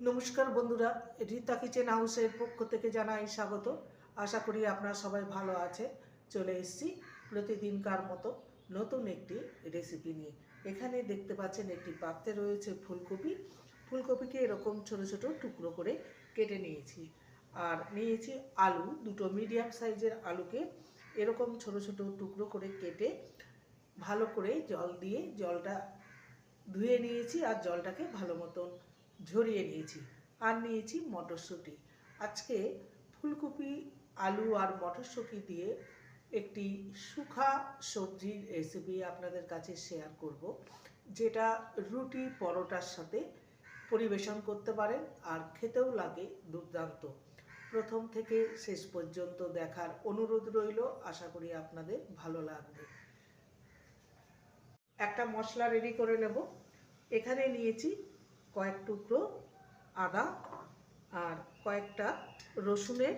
নমস্কার বন্ধুরা, রীতা কিচেন হাউসের পক্ষ থেকে জানাই স্বাগত। আশা করি আপনারা সবাই ভালো আছে। চলে এসেছি প্রতিদিনকার মতো নতুন একটি রেসিপি নিয়ে। এখানে দেখতে পাচ্ছেন একটি পাত্রে রয়েছে ফুলকপি। ফুলকপিকে এরকম ছোট ছোট টুকরো করে কেটে নিয়েছি। আর নিয়েছি আলু, দুটো মিডিয়াম সাইজের আলুকে এরকম ছোট ছোট টুকরো করে কেটে ভালো করে জল দিয়ে জলটা ধুয়ে নিয়েছি আর জলটাকে ভালো মতন ঝরিয়ে নিয়েছি। আর নিয়েছি মটরশুঁটি। আজকে ফুলকপি, আলু আর মটরশুঁটি দিয়ে একটি শুখা সবজির রেসিপি আপনাদের কাছে শেয়ার করব, যেটা রুটি পরোটার সাথে পরিবেশন করতে পারেন আর খেতেও লাগে দুর্দান্ত। প্রথম থেকে শেষ পর্যন্ত দেখার অনুরোধ রইল, আশা করি আপনাদের ভালো লাগবে। একটা মশলা রেডি করে নেব। এখানে নিয়েছি কয়েক টুকরো আদা আর কয়েকটা রসুনের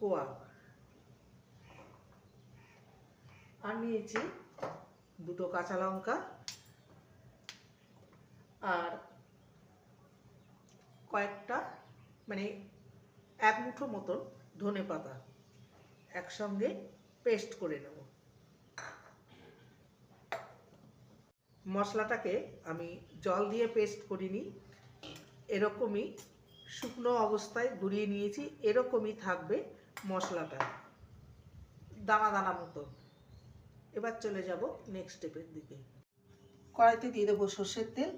কোয়া। আর নিয়েছি দুটো কাঁচা লঙ্কা আর কয়েকটা মানে এক মুঠো মতন ধনে পাতা একসঙ্গে পেস্ট করে নেব। মশলাটাকে আমি জল দিয়ে পেস্ট করিনি। এরকমই শুকনো অবস্থায় গুঁড়িয়ে নিয়েছি, এরকমই থাকবে মশলাটা। দানা দানা মতো। এবার চলে যাব নেক্সট স্টেপের দিকে। কড়াইতে দিয়ে দেবো সর্ষের তেল।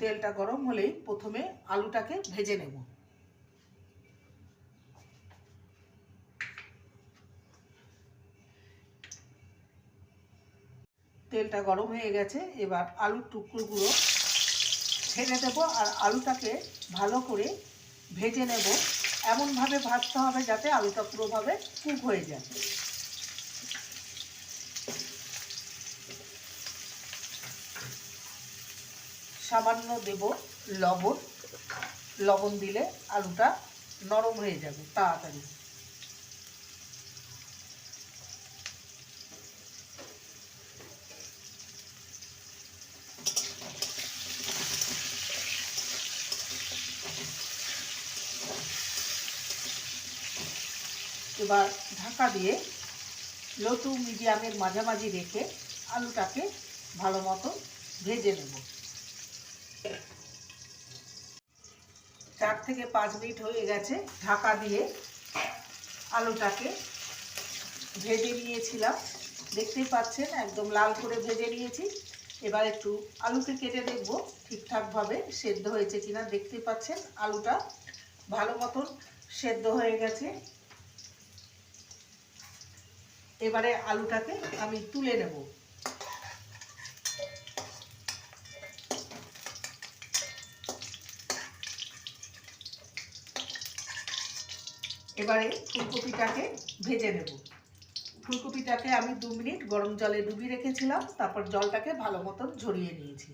তেলটা গরম হলেই প্রথমে আলুটাকে ভেজে নেব। তেলটা গরম হয়ে গেছে, এবার আলুর টুকরোগুলো ছেড়ে দেব আর আলুটাকে ভালো করে ভেজে নেব। এমনভাবে ভাজতে হবে যাতে আলুটা পুরোভাবে কুক হয়ে যায়। সামান্য দেব লবণ। লবণ দিলে আলুটা নরম হয়ে যাবে, তাড়াতাড়ি। এবার ঢাকা দিয়ে লো টু মিডিয়ামের মাঝামাঝি রেখে আলুটাকে ভালো মতো ভেজে নেব। চার থেকে পাঁচ মিনিট হয়ে গেছে ঢাকা দিয়ে আলুটাকে ভেজে নিয়েছিলাম। দেখতেই পাচ্ছেন একদম লাল করে ভেজে নিয়েছি। এবার একটু আলুকে কেটে দেখব ঠিকঠাকভাবে সেদ্ধ হয়েছে কিনা। দেখতে পাচ্ছেন আলুটা ভালো মতন সেদ্ধ হয়ে গেছে। এবারে আলুটাকে আমি তুলে নেব। এবারে ফুলকপিটাকে ভেজে নেব। ফুলকপিটাকে আমি দু মিনিট গরম জলে ডুবিয়ে রেখেছিলাম, তারপর জলটাকে ভালো মতন ঝরিয়ে নিয়েছি।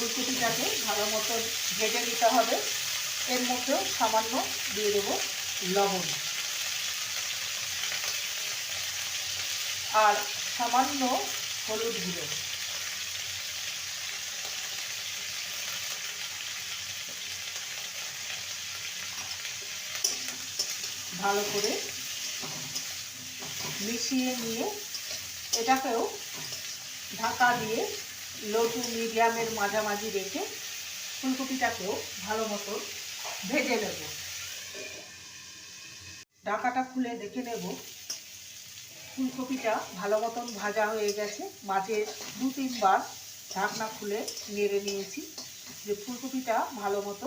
ফুলকপিটাকে ভালো মতো ভেজে নিতে হবে। এর মধ্যেও সামান্য দিয়ে দেবো লবণ। আর সামান্য হলুদ গুঁড়ো। ভালো করে মিশিয়ে নিয়ে এটাকেও ঢাকা দিয়ে লো টু মিডিয়ামের মাঝামাঝি রেখে ফুলকপিটাকেও ভালো মতো ভেজে নেব। ঢাকাটা খুলে দেখে নেব। ফুলকপিটা ভালো মতন ভাজা হয়ে গেছে। মাঝে দু তিনবার ঢাকনা খুলে নেড়ে নিয়েছি যে ফুলকপিটা ভালো মতো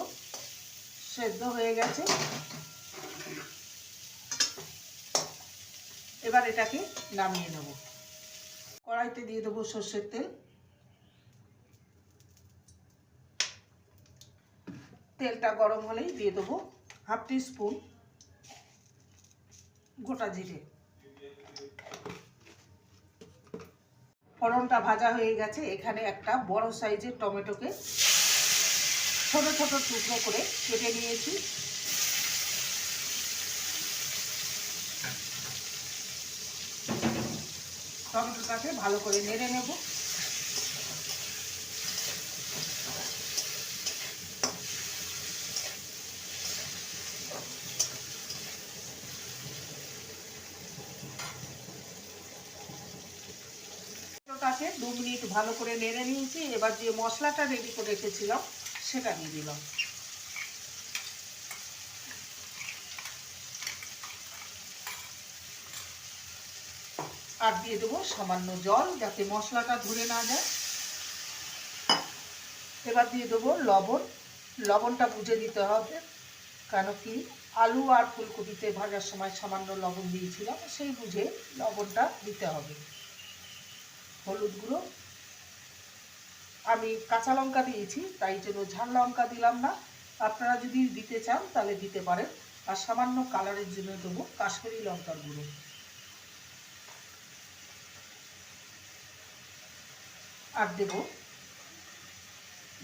সেদ্ধ হয়ে গেছে। এবার এটাকে নামিয়ে নেব। কড়াইতে দিয়ে দেবো সর্ষের তেল। তেলটা গরম হলেই দিয়ে দেবো হাফ টি স্পুন গোটা জিরে। ফোড়নটা ভাজা হয়ে গেছে, এখানে একটা বড় সাইজের টমেটোকে ছোট ছোট টুকরো করে কেটে নিয়েছি। টমেটোটাকে ভালো করে নেড়ে নেব টমেটোটাকে দু মিনিট ভালো করে নেড়ে নিয়েছি। এবার যে মশলাটা রেডি করে রেখেছিলাম, সেটা দিয়ে দিলাম। আর দিয়ে দেবো সামান্য জল যাতে মশলাটা ধরে না যায়। এবার দিয়ে দেবো লবণ। লবণটা বুঝে দিতে হবে, কেন কি আলু আর ফুলকপিতে ভাজার সময় সামান্য লবণ দিয়েছিলাম, সেই বুঝে লবণটা দিতে হবে। হলুদ গুঁড়ো। আমি কাঁচা লঙ্কা দিয়েছি, তাই জন্য ঝাল লঙ্কা দিলাম না। আপনারা যদি দিতে চান, তাহলে দিতে পারেন। আর সামান্য কালারের জন্য দেবো কাশ্মীরি লঙ্কার গুঁড়ো। আর দেব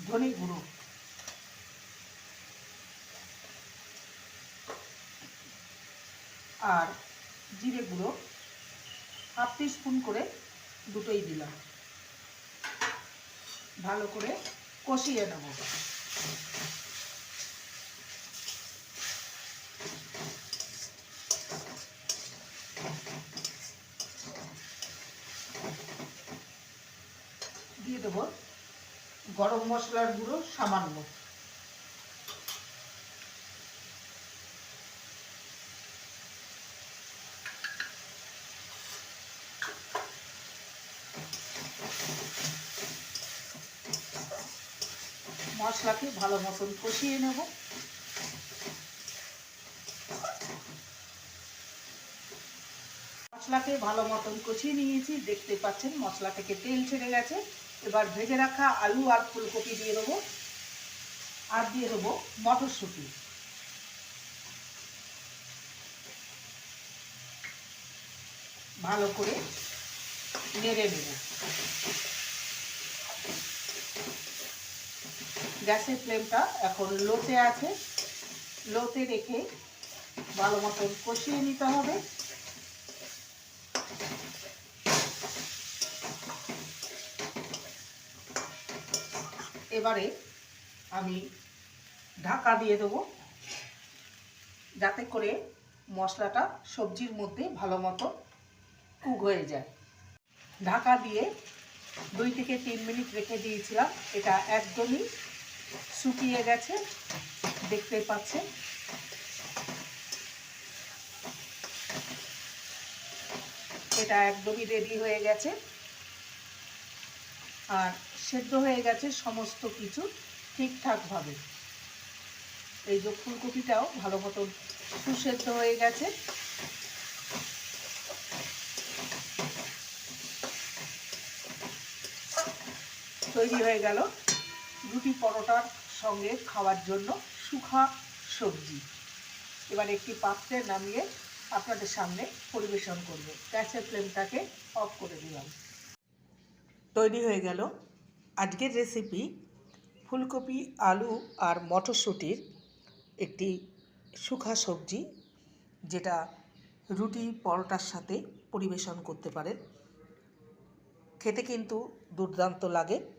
ধনে গুঁড়ো। আর জিরে গুঁড়ো। হাফ স্পুন করে দুটোই দিলাম। ভালো করে কষিয়ে নেব। দিয়ে দেবো গরম মশলার গুঁড়ো সামান্য। মশলাকে ভালো মতন কষিয়ে নেব। মশলাকে ভালো মতন কষিয়ে নিয়েছি। দেখতে পাচ্ছেন, মশলা থেকে তেল ছেড়ে গেছে। এবার ভেজে রাখা আলু আর ফুলকপি দিয়ে দেবো। আর দিয়ে দেবো মটরশুঁটি। ভালো করে নেড়ে নেব গ্যাসের ফ্লেমটা এখন লোতে আছে। লোতে রেখে ভালো মতন কষিয়ে নিতে হবে। এবারে আমি ঢাকা দিয়ে দেবো, যাতে করে মশলাটা সবজির মধ্যে ভালো মতো কুক হয়ে যায়। ঢাকা দিয়ে দুই থেকে তিন মিনিট রেখে দিয়েছিলাম, এটা একদমই শুকিয়ে গেছে দেখতে পাচ্ছেন। এটা একদমই রেডি হয়ে গেছে। আর সেদ্ধ হয়ে গেছে সমস্ত কিছু ঠিকঠাকভাবে। এই যে ফুলকপিটাও ভালো মতন সুসেদ্ধ হয়ে গেছে। তৈরি হয়ে গেল। রুটি পরোটার সঙ্গে খাওয়ার জন্য শুখা সবজি। এবার একটি পাত্রে নামিয়ে আপনাদের সামনে পরিবেশন করব। গ্যাসের ফ্লেমটাকে অফ করে দিলাম। তৈরি হয়ে গেল আজকের রেসিপি ফুলকপি, আলু আর মটরশুঁটির একটি শুখা সবজি, যেটা রুটি পরোটার সাথে পরিবেশন করতে পারেন। খেতে কিন্তু দুর্দান্ত লাগে।